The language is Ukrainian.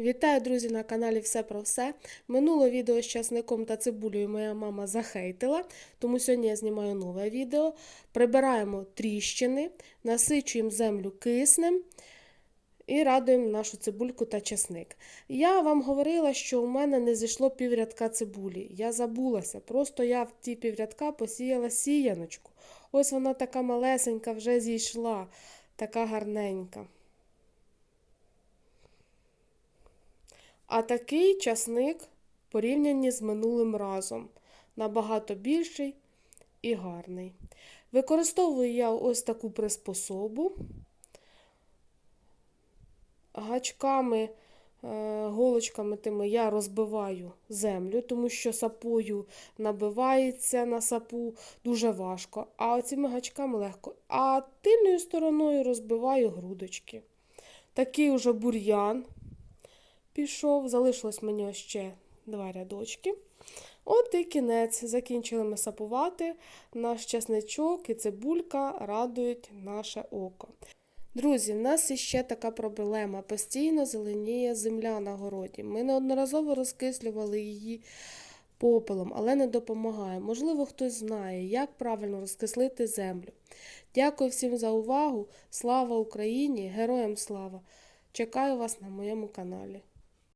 Вітаю, друзі, на каналі Все про все. Минуле відео з часником та цибулею моя мама захейтила, тому сьогодні я знімаю нове відео. Прибираємо тріщини, насичуємо землю киснем і радуємо нашу цибульку та часник. Я вам говорила, що у мене не зійшло піврядка цибулі. Я забулася. Просто я в ті піврядка посіяла сіяночку. Ось вона така малесенька вже зійшла, така гарненька. А такий часник порівнянні з минулим разом. Набагато більший і гарний. Використовую я ось таку приспособу. Гачками, е, голочками тими я розбиваю землю, тому що сапою набивається на сапу дуже важко. А оцими гачками легко. А тильною стороною розбиваю грудочки. Такий уже бур'ян пішов, залишилось мені ще два рядочки. От і кінець. Закінчили ми сапувати. Наш чесничок і цибулька радують наше око. Друзі, в нас іще така проблема. Постійно зеленіє земля на городі. Ми неодноразово розкислювали її попелом, але не допомагає. Можливо, хтось знає, як правильно розкислити землю. Дякую всім за увагу. Слава Україні! Героям слава! Чекаю вас на моєму каналі.